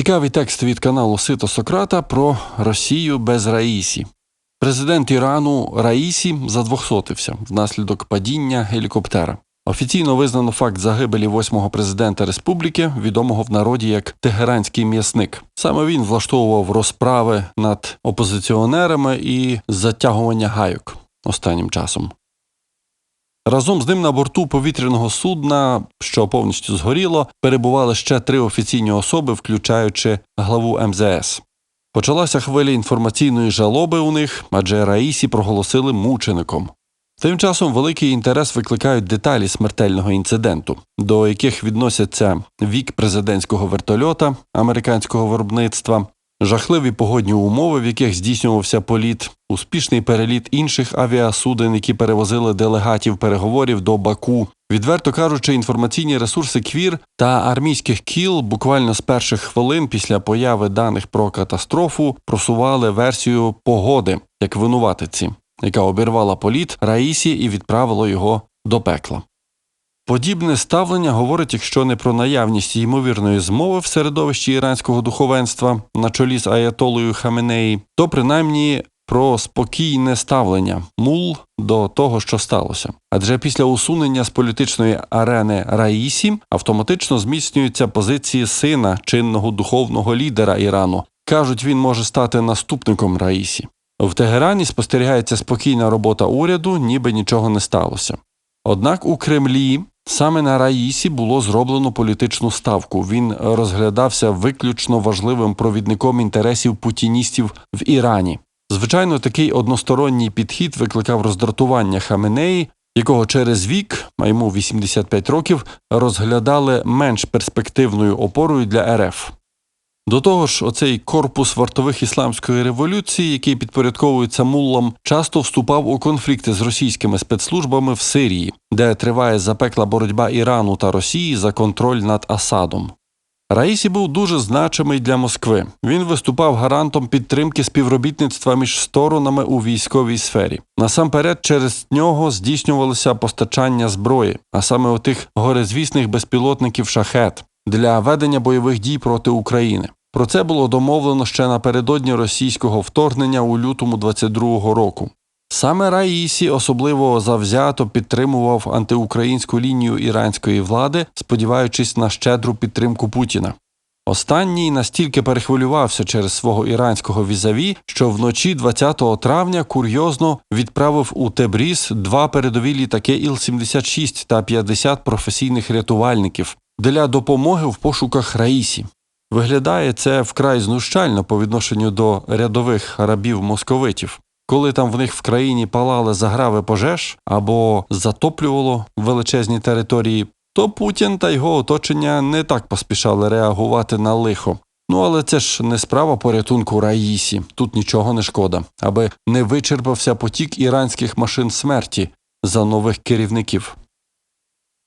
Цікавий текст від каналу Сито Сократа про Росію без Раїсі. Президент Ірану Раїсі задвохсотився внаслідок падіння гелікоптера. Офіційно визнано факт загибелі восьмого президента республіки, відомого в народі як Тегеранський м'ясник. Саме він влаштовував розправи над опозиціонерами і затягування гайок останнім часом. Разом з ним на борту повітряного судна, що повністю згоріло, перебували ще три офіційні особи, включаючи главу МЗС. Почалася хвиля інформаційної жалоби у них, адже Раїсі проголосили мучеником. Тим часом великий інтерес викликають деталі смертельного інциденту, до яких відносяться вік президентського вертольота американського виробництва, жахливі погодні умови, в яких здійснювався політ, успішний переліт інших авіасуден, які перевозили делегатів переговорів до Баку. Відверто кажучи, інформаційні ресурси Квір та армійських кіл буквально з перших хвилин після появи даних про катастрофу просували версію погоди як винуватиці, яка обірвала політ Раїсі і відправила його до пекла. Подібне ставлення говорить, якщо не про наявність ймовірної змови в середовищі іранського духовенства на чолі з Аятолою Хаменеї, то принаймні про спокійне ставлення мул до того, що сталося. Адже після усунення з політичної арени Раїсі автоматично зміцнюються позиції сина чинного духовного лідера Ірану. кажуть, він може стати наступником Раїсі. В Тегерані спостерігається спокійна робота уряду, ніби нічого не сталося. Однак у Кремлі саме на Раїсі було зроблено політичну ставку. Він розглядався виключно важливим провідником інтересів путіністів в Ірані. Звичайно, такий односторонній підхід викликав роздратування Хаменеї, якого через вік, а йому 85 років, розглядали менш перспективною опорою для РФ. До того ж, оцей корпус вартових ісламської революції, який підпорядковується муллам, часто вступав у конфлікти з російськими спецслужбами в Сирії, де триває запекла боротьба Ірану та Росії за контроль над Асадом. Раїсі був дуже значимий для Москви. Він виступав гарантом підтримки співробітництва між сторонами у військовій сфері. Насамперед, через нього здійснювалося постачання зброї, а саме отих горизвісних безпілотників шахет для ведення бойових дій проти України. Про це було домовлено ще напередодні російського вторгнення у лютому 22-го року. Саме Раїсі особливо завзято підтримував антиукраїнську лінію іранської влади, сподіваючись на щедру підтримку Путіна. Останній настільки перехвилювався через свого іранського візаві, що вночі 20 травня курйозно відправив у Тебріз два передові літаки Іл-76 та 50 професійних рятувальників для допомоги в пошуках Раїсі. Виглядає це вкрай знущально по відношенню до рядових арабів-московитів. Коли там в них в країні палали заграви пожеж або затоплювало величезні території, то Путін та його оточення не так поспішали реагувати на лихо. Ну але це ж не справа порятунку Раїсі, тут нічого не шкода, аби не вичерпався потік іранських машин смерті за нових керівників.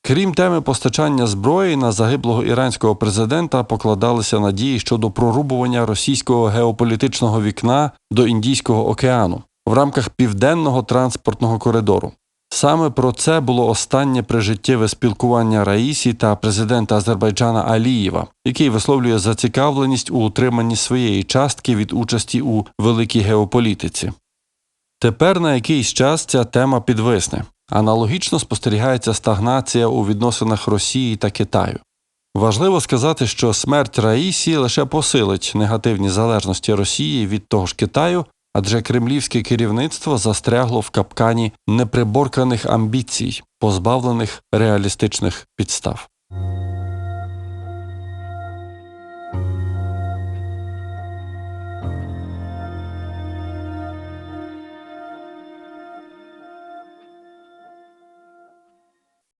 Крім теми постачання зброї на загиблого іранського президента покладалися надії щодо прорубування російського геополітичного вікна до Індійського океану в рамках південного транспортного коридору. Саме про це було останнє прижиттєве спілкування Раїсі та президента Азербайджана Алієва, який висловлює зацікавленість у утриманні своєї частки від участі у великій геополітиці. Тепер на якийсь час ця тема підвисне. Аналогічно спостерігається стагнація у відносинах Росії та Китаю. Важливо сказати, що смерть Раїсі лише посилить негативні залежності Росії від того ж Китаю, адже кремлівське керівництво застрягло в капкані неприборканих амбіцій, позбавлених реалістичних підстав.